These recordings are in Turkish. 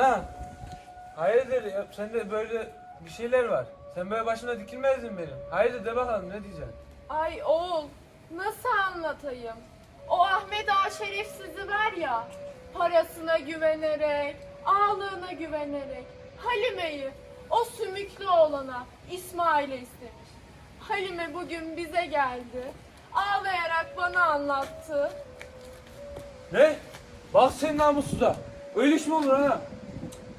Ana. Hayırdır ya sende böyle bir şeyler var. Sen böyle başına dikilmezdin benim. Hayırdır de bakalım ne diyeceksin? Ay oğul, nasıl anlatayım? O Ahmet Ağa şerefsizi var ya, parasına güvenerek, ağlığına güvenerek, Halime'yi o sümüklü oğlana İsmail'e istemiş. Halime bugün bize geldi, ağlayarak bana anlattı. Ne? Bak sen namussuza. Öyle iş mi olur ana?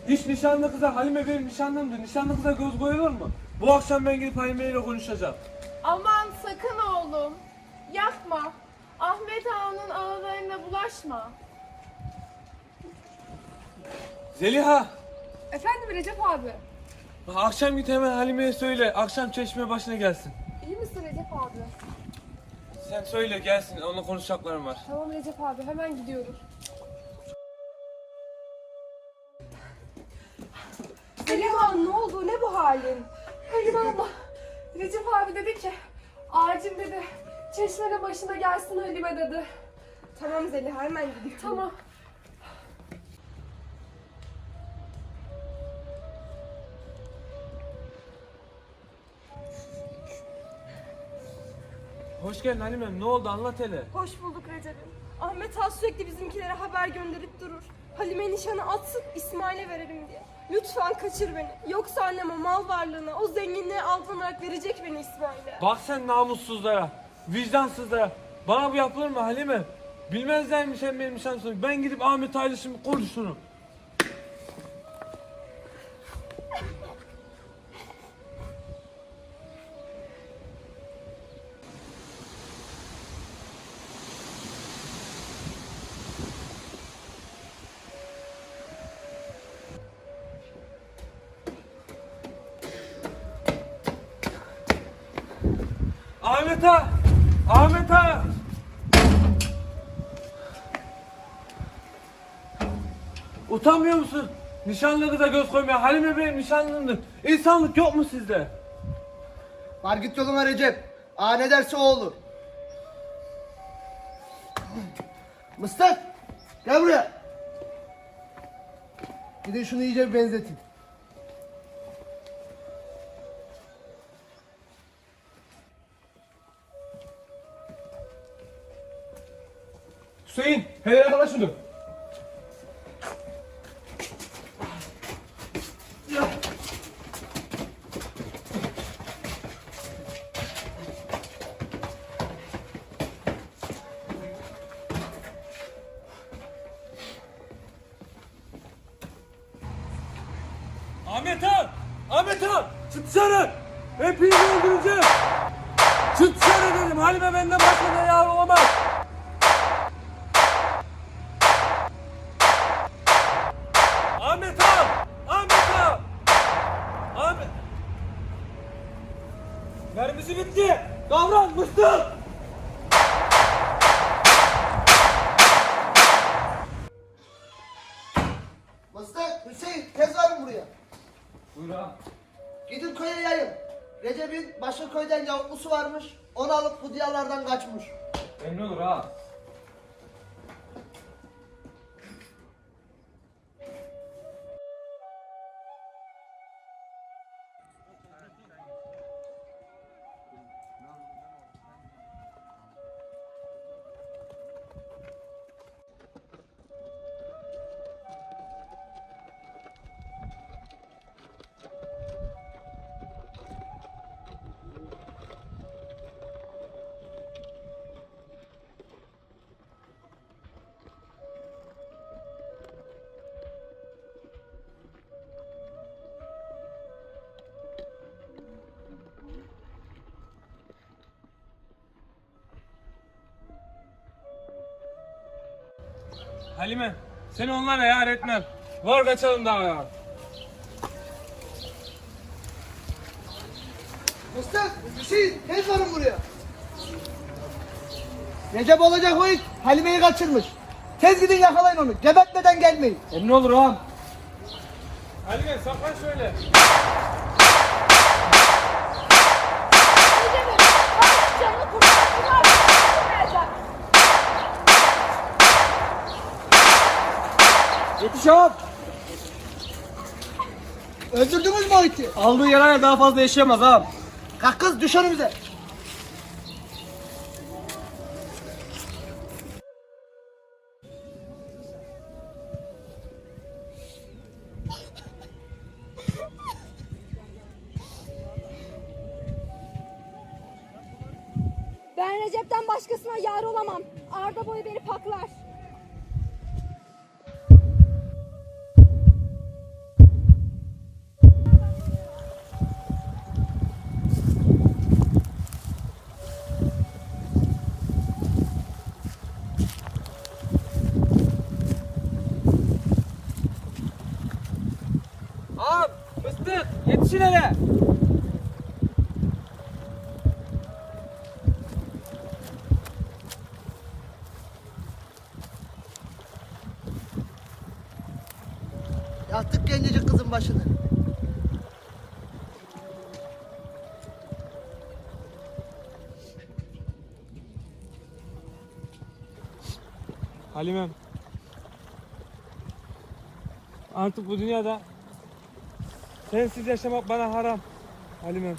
Hiç nişanlı kıza Halime benim nişanlımdı. Nişanlı kıza göz koyulur mu? Bu akşam ben gidip Halime ile konuşacağım. Aman sakın oğlum, yapma. Ahmet Ağa'nın ağlarına bulaşma. Zeliha. Efendim Recep abi. Akşam git hemen Halime'ye söyle. Akşam çeşme başına gelsin. İyi misin Recep abi? Sen söyle gelsin. Onunla konuşacaklarım var. Tamam Recep abi hemen gidiyoruz. Zeliha ne oldu? Ne bu halin? Hayır abla. Recep abi dedi ki acil dedi. Çeşmenin başına gelsin Halime dedi. Tamam Zeliha hemen gidiyorum. Tamam. Hoş geldin Halime. Ne oldu anlat hele. Hoş bulduk Recep'im. Ahmet Ağa sürekli bizimkilere haber gönderip durur. Halime nişanı atsın İsmail'e verelim diye. Lütfen kaçır beni. Yoksa annem o mal varlığına, o zenginliğe aldanarak verecek beni İsmail'e. Bak sen namussuzlara, vicdansızlara. Bana bu yapılır mı Halime? Bilmezler mi sen benim nişanlısın? Ben gidip Ahmet ailesini konuşurum. Ahmet ağa! Ahmet ağa! Utanmıyor musun? Nişanlı kıza göz koymaya. Halime benim nişanlımdır. İnsanlık yok mu sizde? Var git yoluna Recep. Ağa ne derse o olur. Mıstık. Gel buraya. Gidin şunu iyice bir benzetin. Hüseyin, hele yakala şunu. Ahmet Han! Ahmet Han! Çık dışarı! Hepinizi öldüreceğim! Çık dışarı dedim! Halime benden başka da yar olamaz! Ahmet Han! Ahmet Han! Ahmet... Mermisi bitti! Davran mıstık! Mıstık, Hüseyin tez varın buraya. Buyur ağam. Gidin köye yayın. Recep'in başka köyden yavuklusu varmış. Onu alıp bu diyarlardan kaçmış. Emin olur ha. Halime, seni onlara yar etmem. Var kaçalım daha ya. Mıstık, Hüseyin tez varın buraya. Recep olacak o it Halime'yi kaçırmış. Tez gidin yakalayın onu. Gebertmeden gelmeyin. Emin olur ağam. Halime saklan şöyle. Recep'im, Ahmet canını kurtarsınlar. Yetiş ağam. Öldürdünüz mü o iti? Aldığı yarayla daha fazla yaşayamaz ağam. Kalk kız düş önümüze. Ben Recep'ten başkasına yar olamam. Arda boyu beni paklar. Ağam fıstık yetişin hele. Yaktık gencecik kızın başını. Halimem. Artık bu dünyada sensiz yaşamak bana haram. Halimem.